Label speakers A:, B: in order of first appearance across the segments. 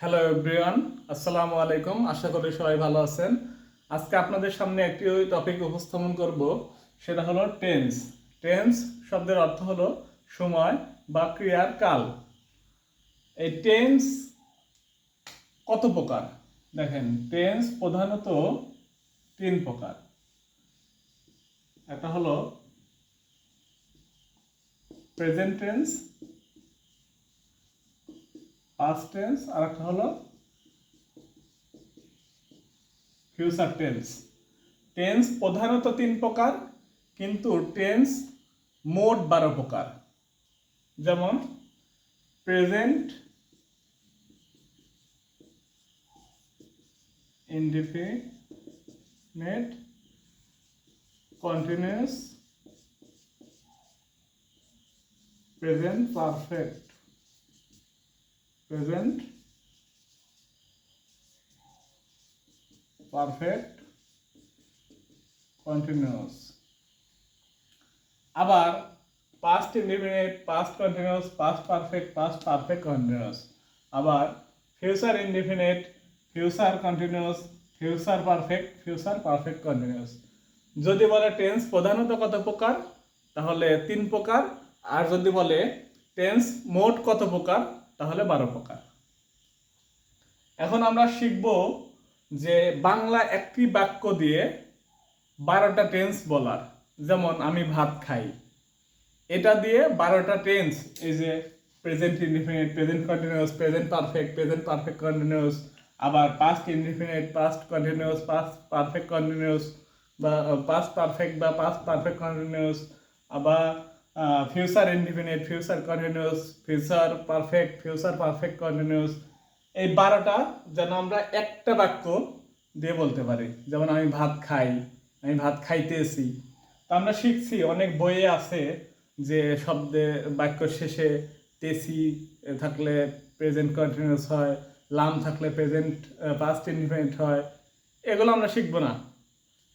A: Hello everyone আসসালামু আলাইকুম আশা করি সবাই ভালো আছেন। আজকে আপনাদের সামনে একটি ওই টপিক উপস্থাপন করব। সেটা হলো টেন্স টেন্স শব্দের অর্থ হলো সময় বা ক্রিয়ার কাল। এই টেন্স কত প্রকার? দেখেন টেন্স প্রধানত তিন প্রকার। একটা হলো প্রেজেন্ট টেন্স পাস্ট টেন্স আর একটা হলো ফিউচার টেন্স টেন্স প্রধানত তিন প্রকার, কিন্তু টেন্স মোট বারো প্রকার। যেমন present indefinite continuous present perfect present perfect continuous আবার past indefinite past continuous past perfect past perfect continuous আবার future indefinite future continuous future perfect future perfect continuous যদি বলে টেন্স প্রধানত কত প্রকার তাহলে তিন প্রকার আর যদি বলে টেন্স মোট কত প্রকার তাহলে বারো প্রকার। এখন আমরা শিখব যে বাংলা একটি বাক্য দিয়ে বারোটা টেন্স বলার। যেমন, আমি ভাত খাই। এটা দিয়ে বারোটা টেন্স এই যে present indefinite present continuous present perfect present perfect continuous আবার past indefinite past continuous past perfect continuous বা পাস্ট পারফেক্ট বা পাস্ট পারফেক্ট কন্টিনিউয়াস আবার future indefinite future continuous future perfect future perfect continuous এই বারোটা যেন আমরা একটা বাক্য দিয়ে বলতে পারি। যেমন আমি ভাত খাই, আমি ভাত খাইতেছি। তা আমরা শিখছি, অনেক বইয়ে আছে যে শব্দে বাক্য শেষে তেসি থাকলে প্রেজেন্ট কন্টিনিউস হয়, লাম থাকলে প্রেজেন্ট পাস্ট ইনডিফিনিট হয়। এগুলো আমরা শিখব না।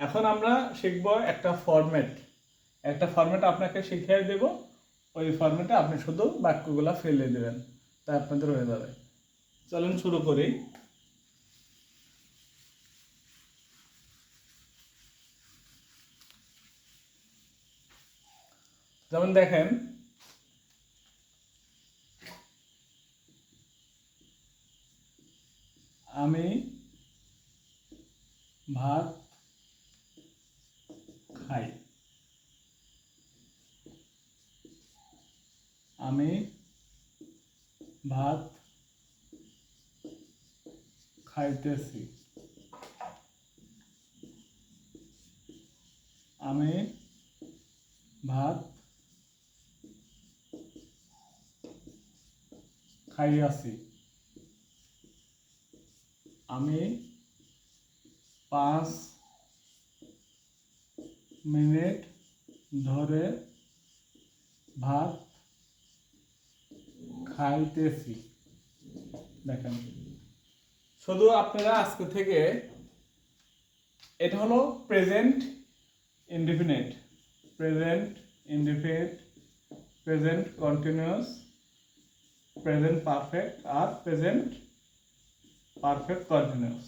A: এখন আমরা শিখব একটা ফরম্যাট একটা ফরম্যাট আপনাকে শিখিয়ে দেব। ওই ফরম্যাটে আপনি শুধু বাক্যগুলো ফেলে দেবেন। তা আপনাদের হয়ে যাবে। চলুন শুরু করি। যেমন দেখেন, আমি ভাত খাই। আমি ভাত খাইতেছি। আমি ভাত খাইয়াছি। আমি পাঁচ মিনিট ধরে ভাত খাইতেছি। দেখেন। শুধু আপনারা আজকে থেকে এটা হলো present indefinite present indefinite present continuous present perfect আর প্রেজেন্ট পারফেক্ট কন্টিনিউয়াস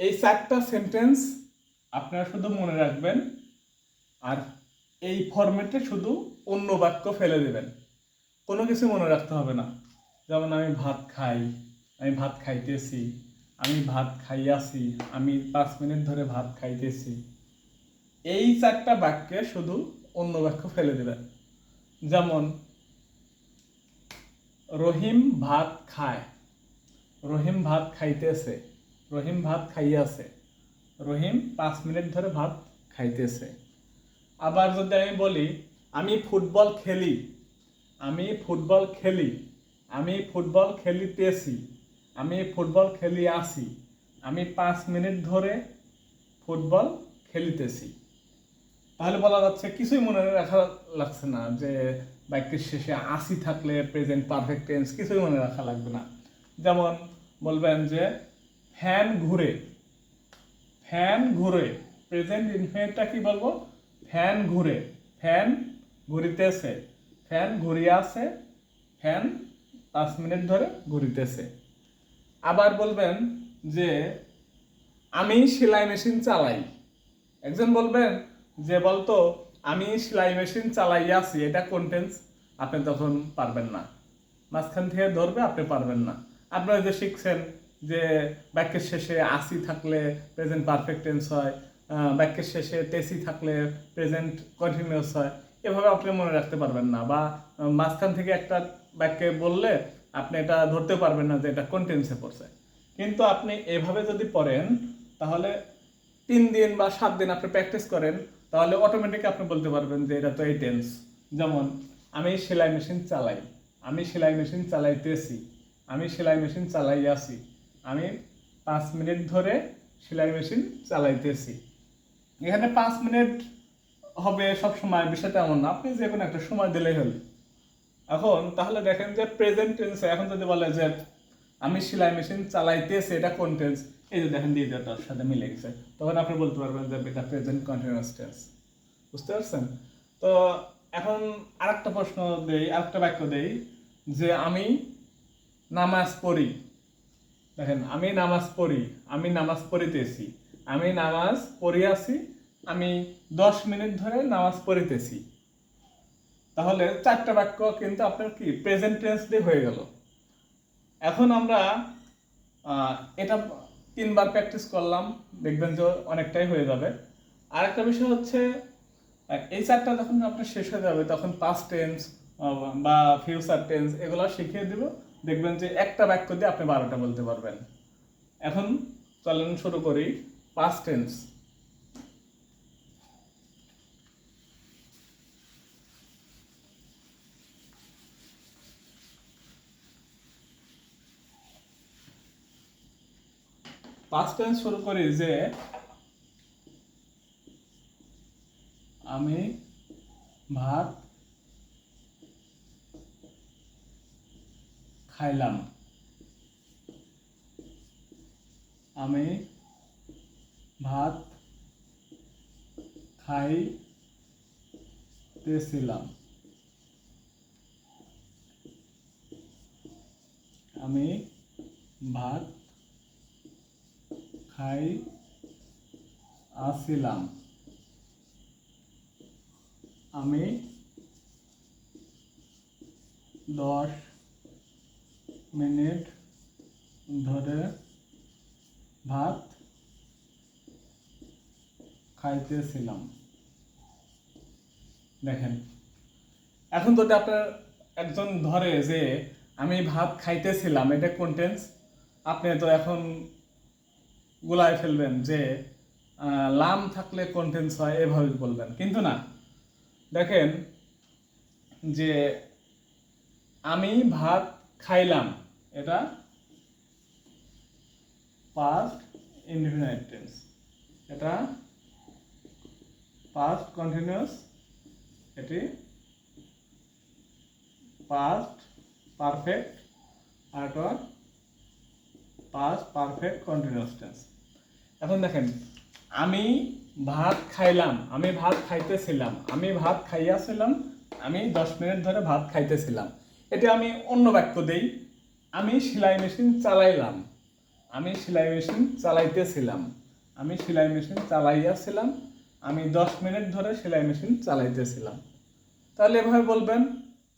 A: এই চারটা সেন্টেন্স আপনারা শুধু মনে রাখবেন আর এই ফরম্যাটে শুধু অন্য বাক্য ফেলে দেবেন। কোনো কিছু মনে রাখতে হবে না। যেমন আমি ভাত খাই, আমি ভাত খাইতেছি, আমি ভাত খাইয়াছি, আমি পাঁচ মিনিট ধরে ভাত খাইতেছি। এই চারটা বাক্যে শুধু অন্য বাক্য ফেলে দেবেন। যেমন, রহিম ভাত খায়, রহিম ভাত খাইতেছে, রহিম ভাত খাইয়াছে, রহিম পাঁচ মিনিট ধরে ভাত খাইতেছে। আবার যদি আমি বলি, আমি ফুটবল খেলি আমি ফুটবল খেলি, আমি ফুটবল খেলিতেছি, আমি ফুটবল খেলি আসি আমি পাঁচ মিনিট ধরে ফুটবল খেলিতেছি। তাহলে বলা যাচ্ছে কিছুই মনে রাখা লাগছে না যে বাক্যের শেষে আসি থাকলে প্রেজেন্ট পারফেক্ট টেন্স কিছুই মনে রাখা লাগবে না। যেমন বলবেন যে, ফ্যান ঘুরে। ফ্যান ঘুরে। প্রেজেন্ট ইনফিনিটটা কি বলব? ফ্যান ঘুরে। ফ্যান ঘুরিতেছে। ফ্যান ঘুরিয়ে ঘুরিয়াছে ফ্যান পাঁচ মিনিট ধরে ঘুরিতেছে। আবার বলবেন যে, আমি সেলাই মেশিন চালাই। একজন বলবেন যে, বলতো, আমি সেলাই মেশিন চালাই আছি, এটা কোনটেন্স আপনি তখন পারবেন না। মাঝখান থেকে ধরবে, আপনি পারবেন না। আপনারা যে শিখছেন যে, বাক্যের শেষে আসি থাকলে প্রেজেন্ট পারফেক্ট টেন্স হয় বাক্যের শেষে টেসি থাকলে প্রেজেন্ট কন্টিনিউয়াস হয় এভাবে আপনি মনে রাখতে পারবেন না বা মাঝখান থেকে একটা বাক্যে বললে আপনি এটা ধরতে পারবেন না যে এটা কোন টেন্সে পড়ছে। কিন্তু আপনি এভাবে যদি পড়েন, তাহলে তিন দিন বা সাত দিন আপনি প্র্যাকটিস করেন, তাহলে অটোমেটিক আপনি বলতে পারবেন যে এটা তো এই টেন্স যেমন, আমি সেলাই মেশিন চালাই, আমি সেলাই মেশিন চালাইতেছি, আমি সেলাই মেশিন চালাই আছি আমি পাঁচ মিনিট ধরে সেলাই মেশিন চালাইতেছি। এখানে পাঁচ মিনিট হবে সব সময় বিষয়টা এমন না। আপনি যে কোনো একটা সময় দিলেই হলো। এখন তাহলে দেখেন যে প্রেজেন্ট টেন্সে এখন যদি বলে যে আমি সেলাই মেশিন চালাইতেছি, এটা কোন টেন্স এই যে দেখেন দিয়ে তার সাথে মিলে গেছে। তখন আপনি বলতে পারবেন যে এটা প্রেজেন্ট কন্টিনিউয়াস টেন্স বুঝতে পারছেন? তো এখন আরেকটা প্রশ্ন দেই, আরেকটা বাক্য দেই যে আমি নামাজ পড়ি। দেখেন, আমি নামাজ পড়ি, আমি নামাজ পড়িতেছি। আমি নামাজ পড়িয়াছি আমি দশ মিনিট ধরে নামাজ পড়িতেছি। তাহলে চারটা বাক্য কিন্তু আপনার কি প্রেজেন্ট টেন্স দিয়ে হয়ে গেল। এখন আমরা এটা তিনবার প্র্যাকটিস করলাম, দেখবেন যে অনেকটাই হয়ে যাবে। আর একটা বিষয় হচ্ছে এই চারটা যখন আপনার শেষ হয়ে যাবে, তখন পাস্ট টেন্স বা ফিউচার টেন্স এগুলো শিখিয়ে দিব। দেখবেন যে একটা বাক্য দিয়ে আপনি বারোটা বলতে পারবেন। এখন চলেন শুরু করি পাস্ট টেন্স পাস্ট টেন্স শুরু করি যে আমি ভাত খাইলাম। আমি ভাত খাইতেছিলাম। আমি ভাত খাই আসিলাম। আমি দশ মিনিট ধরে ভাত খাইতেছিলাম। দেখেন, এখন যদি আপনার একজন ধরে যে, আমি ভাত খাইতেছিলাম এটা কোনটেন্স আপনি তো এখন গুলায় ফেলবেন যে লাম থাকলে কন্টেন্স হয়, এভাবে বলবেন। কিন্তু না, দেখেন যে আমি ভাত খাইলাম, এটা পাস্ট ইনডিফিনাইট টেন্স এটা পাস্ট কন্টিনিউয়াস এটি পাস্ট পারফেক্ট আর পাস্ট পারফেক্ট কন্টিনিউয়াস টেন্স এখন দেখেন, আমি ভাত খাইলাম, আমি ভাত খাইতেছিলাম, আমি ভাত খাইয়াছিলাম, আমি দশ মিনিট ধরে ভাত খাইতেছিলাম। এটা আমি অন্য বাক্য দেই, আমি সেলাই মেশিন চালাইলাম, আমি সেলাই মেশিন চালাইতেছিলাম, আমি সেলাই মেশিন চালাইয়াছিলাম, আমি দশ মিনিট ধরে সেলাই মেশিন চালাইতেছিলাম। তাহলে এভাবে বলবেন,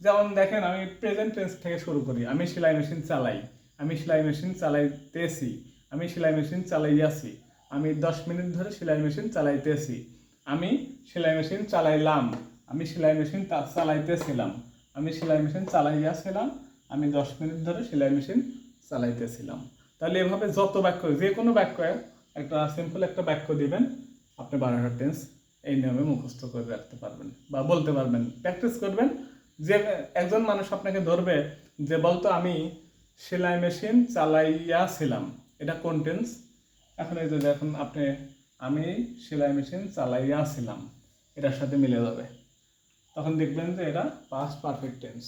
A: যেমন দেখেন, আমি প্রেজেন্ট টেন্স থেকে শুরু করি, আমি সেলাই মেশিন চালাই, আমি সেলাই মেশিন চালাইতেছি, আমি সেলাই মেশিন চালাইয়াছি। আমি দশ মিনিট ধরে সেলাই মেশিন চালাইতেছি। আমি সেলাই মেশিন চালাইলাম। আমি সেলাই মেশিন চালাইতেছিলাম। আমি সেলাই মেশিন চালাইয়াছিলাম। আমি দশ মিনিট ধরে সেলাই মেশিন চালাইতেছিলাম। তাহলে এভাবে যত বাক্য, যে কোনো বাক্য, একটা সিম্পল একটা বাক্য দিবেন, আপনি বারোটা টেন্স এই নিয়মে মুখস্থ করে রাখতে পারবেন বা বলতে পারবেন। প্র্যাকটিস করবেন। যে একজন মানুষ আপনাকে ধরবে যে, বলতো আমি সেলাই মেশিন চালাইয়াছিলাম। এটা কোন টেন্স এখন এই যে দেখুন, আপনি, আমি সেলাই মেশিন চালাইয়াছিলাম এটার সাথে মিলে যাবে। তখন দেখবেন যে এটা past perfect tense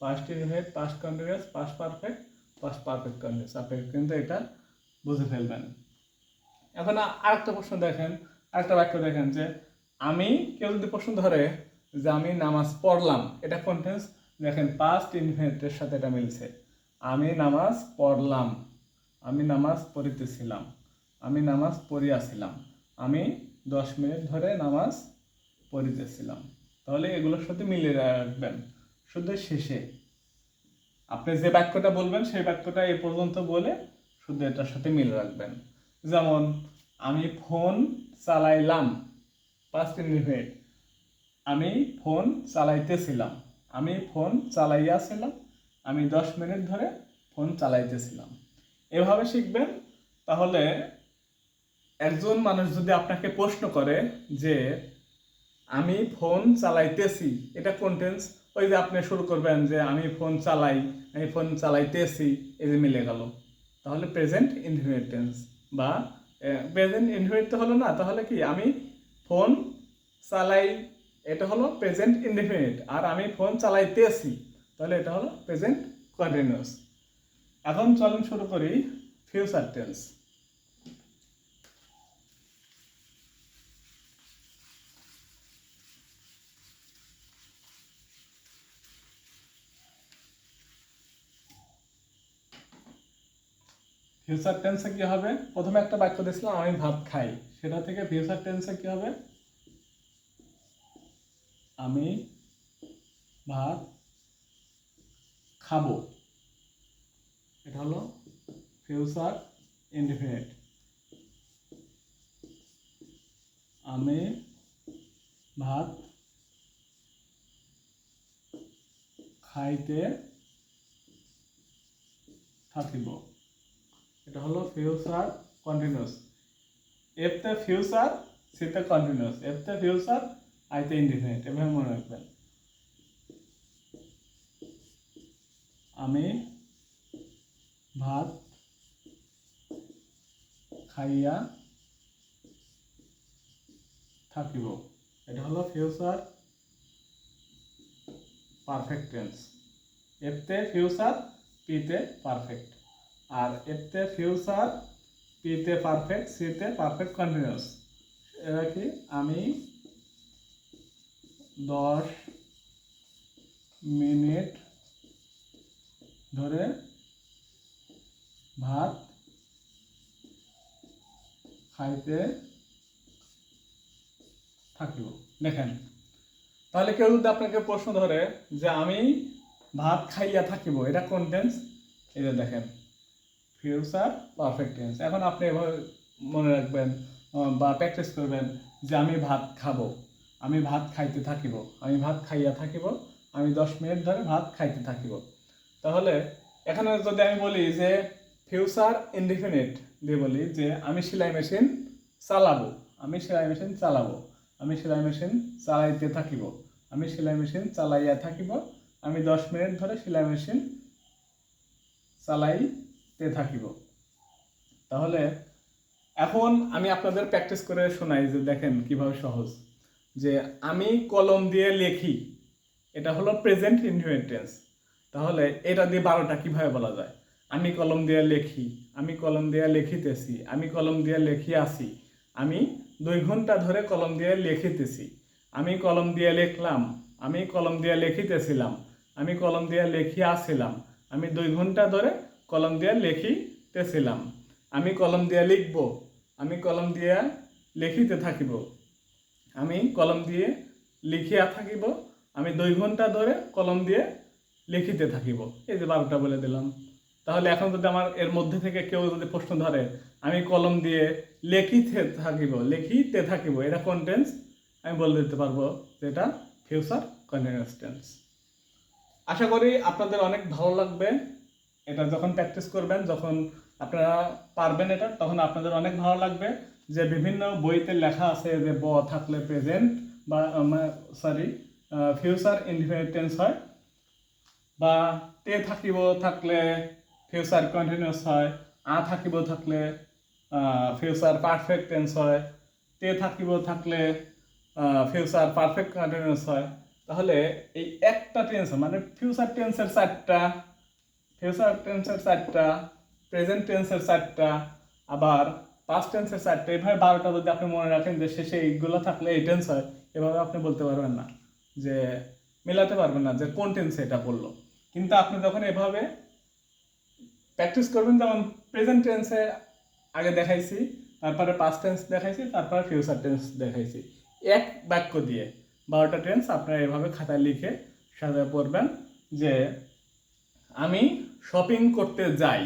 A: past invade past continuous past perfect past perfect continuous আপনি কিন্তু এটা বুঝে ফেলবেন। এখন আরেকটা প্রশ্ন দেখেন, আরেকটা বাক্য দেখেন যে, আমি কেউ যদি প্রশ্ন ধরে যে আমি নামাজ পড়লাম, এটা কন্টেন্স দেখেন পাস্ট ইনভেন্টের সাথে এটা মিলছে। আমি নামাজ পড়লাম, আমি নামাজ পড়িতেছিলাম। আমি নামাজ পড়িয়াছিলাম। আমি দশ মিনিট ধরে নামাজ পড়িতেছিলাম। তাহলে এগুলোর সাথে মিলিয়ে রাখবেন। শুধু শেষে। আপনি যে বাক্যটা বলবেন, সেই বাক্যটা এ পর্যন্ত বলে শুধু এটার সাথে মিল রাখবেন। যেমন, আমি ফোন চালাইলাম। পাস্ট ইনডিফিনিট আমি ফোন চালাইতেছিলাম। আমি ফোন চালাইয়াছিলাম। আমি দশ মিনিট ধরে ফোন চালাইতেছিলাম। এভাবে শিখবেন। তাহলে একজন মানুষ যদি আপনাকে প্রশ্ন করে যে, আমি ফোন চালাইতেছি। এটা কোনটেন্স ওই যে আপনি শুরু করবেন যে, আমি ফোন চালাই, আমি ফোন চালাইতেছি। এই যে মিলে গেল। তাহলে প্রেজেন্ট ইনফিনিট টেন্স বা প্রেজেন্ট ইনফিনিট তো হলো না, তাহলে কি? আমি ফোন চালাই, এটা হলো প্রেজেন্ট ইনডিফিনিট আর আমি ফোন চালাইতেছি, তাহলে এটা হলো প্রেজেন্ট কন্টিনিউস এখন চলুন শুরু করি ফিউচার টেন্স ফিউচার টেন্সে কি হবে? প্রথমে একটা বাক্য দিয়েছিলাম আমি ভাত খাই। সেটা থেকে ফিউচার টেন্সে কি হবে? আমি ভাত খাব। এটা হলো ফিউচার ইনডিফিনিট আমি ভাত খাইতে থাকিব। এটা হলো ফিউচার কন্টিনিউয়াস এফতে ফিউচার সিতে কন্টিনিউস এফতে ফিউচার আইতে ইনডিফিনিট এভাবে মনে রাখবেন। আমি ভাত খাইয়া থাকিব। এটা হলো ফিউচার পারফেক্ট টেন্স এফতে ফিউচার পিতে পারফেক্ট আর এতে ফিউচার পিতে পারফেক্ট সিতে পারফেক্ট কন্টিনিউয়াস এরা কি? আমি দশ মিনিট ধরে ভাত খাইতে থাকিব। দেখেন, তাহলে কেউ যদি আপনাকে প্রশ্ন ধরে যে আমি ভাত খাইয়া থাকিব, এটা কোন টেন্স এই দেখেন ফিউচার পারফেক্ট টেন্স এখন আপনি এভাবে মনে রাখবেন বা প্র্যাকটিস করবেন যে আমি ভাত খাব, আমি ভাত খাইতে থাকিব, আমি ভাত খাইয়া থাকিব, আমি দশ মিনিট ধরে ভাত খাইতে থাকিব। তাহলে এখানে যদি আমি বলি যে ফিউচার ইনডিফিনিট দিয়ে বলি যে আমি সেলাই মেশিন চালাবো, আমি সেলাই মেশিন চালাবো, আমি সেলাই মেশিন চালাইতে থাকিব, আমি সেলাই মেশিন চালাইয়া থাকিব, আমি দশ মিনিট ধরে সেলাই মেশিন চালাইতে থাকিব। তাহলে এখন আমি আপনাদের প্র্যাকটিস করে শোনাই যে দেখেন কীভাবে সহজ। যে আমি কলম দিয়ে লেখি, এটা হলো প্রেজেন্ট ইনফিনিটেন্স তাহলে এটা দিয়ে বারোটা কীভাবে বলা যায়? আমি কলম দিয়ে লেখি, আমি কলম দিয়ে লিখিতেছি, আমি কলম দিয়ে লিখিয়াছি, আমি দুই ঘণ্টা ধরে কলম দিয়ে লিখিতেছি। আমি কলম দিয়ে লিখলাম, আমি কলম দিয়ে লিখিতেছিলাম, আমি কলম দিয়ে লিখিয়াছিলাম, আমি দুই ঘণ্টা ধরে কলম দিয়ে লিখিতেছিলাম। আমি কলম দিয়ে লিখব, আমি কলম দিয়ে লিখিতে থাকিব। আমি কলম দিয়ে লিখিয়া থাকিব, আমি দুই ঘণ্টা ধরে কলম দিয়ে লিখিতে থাকিব। এই যে বারোটা বলে দিলাম। তাহলে এখন যদি আমার এর মধ্যে থেকে কেউ যদি প্রশ্ন ধরে, আমি কলম দিয়ে লেখিতে থাকিব, লিখিতে থাকিব, এটা কোন আমি বলে দিতে পারব যে এটা ফিউচার কন্টিনিউয়াস টেন্স আশা করি আপনাদের অনেক ভালো লাগবে। এটা যখন প্র্যাকটিস করবেন, যখন আপনারা পারবেন এটা, তখন আপনাদের অনেক ভালো লাগবে যে বিভিন্ন বইতে লেখা আছে যে ব থাকলে প্রেজেন্ট বা সরি ফিউচার ইনডিফিনিট টেন্স হয় বা তে থাকিব থাকলে ফিউচার কন্টিনিউয়াস হয়, আ থাকিব থাকলে ফিউচার পারফেক্ট টেন্স হয়, তে থাকিব থাকলে ফিউচার পারফেক্ট কন্টিনিউয়াস হয়। তাহলে এই একটা টেন্স মানে ফিউচার টেন্সের চারটা ফিউচার টেন্সের চারটা, প্রেজেন্ট টেন্সের চারটা, আবার পাস্ট টেন্সের চারটা। এভাবে বারোটা যদি আপনি মনে রাখেন যে শেষে এইগুলো থাকলে এই টেন্স হয়, এভাবে আপনি বলতে পারবেন না, যে মেলাতে পারবেন না যে কোন টেন্সে এটা পড়ল কিন্তু আপনি যখন এভাবে প্র্যাকটিস করবেন, যেমন প্রেজেন্ট টেন্সে আগে দেখাইছি, তারপরে পাস্ট টেন্স দেখাইছি, তারপরে ফিউচার টেন্স দেখাইছি। এক বাক্য দিয়ে বারোটা টেন্স আপনারা এভাবে খাতায় লিখে সাজায় পড়বেন যে আমি শপিং করতে যাই।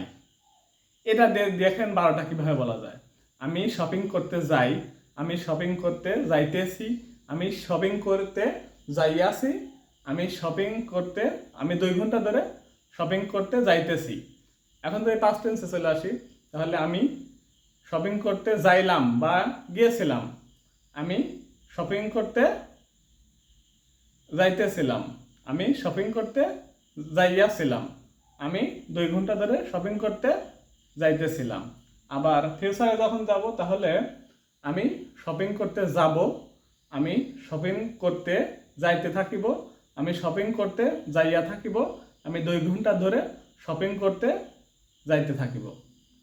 A: এটা দেখেন বারোটা কীভাবে বলা যায়। আমি শপিং করতে যাই, আমি শপিং করতে যাইতেছি, আমি শপিং করতে যাইয়াছি, আমি শপিং করতে, আমি দুই ঘণ্টা ধরে শপিং করতে যাইতেছি। এখন যদি পাঁচ টেন্সে চলে আসি, তাহলে আমি শপিং করতে যাইলাম বা গিয়েছিলাম, আমি শপিং করতে যাইতেছিলাম, আমি শপিং করতে যাইয়াছিলাম আমি দুই ঘণ্টা ধরে শপিং করতে যাইতেছিলাম। আবার ফিউচারে যখন যাব, তাহলে আমি শপিং করতে যাব, আমি শপিং করতে যাইতে থাকিব, আমি শপিং করতে যাইয়া থাকিব, আমি দুই ঘণ্টা ধরে শপিং করতে যাইতে থাকিব।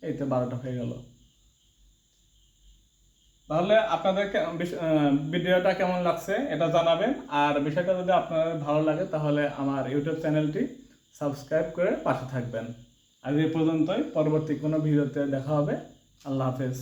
A: এই তো বারোটা হয়ে গেল। তাহলে আপনাদের ভিডিওটা কেমন লাগছে এটা জানাবেন। আর বিষয়টা যদি আপনাদের ভালো লাগে, তাহলে আমার ইউটিউব চ্যানেলটি সাবস্ক্রাইব করে পাশে থাকবেন। আজ এ পর্যন্তই, পরবর্তী কোনো ভিডিওতে দেখা হবে। আল্লাহ হাফেজ।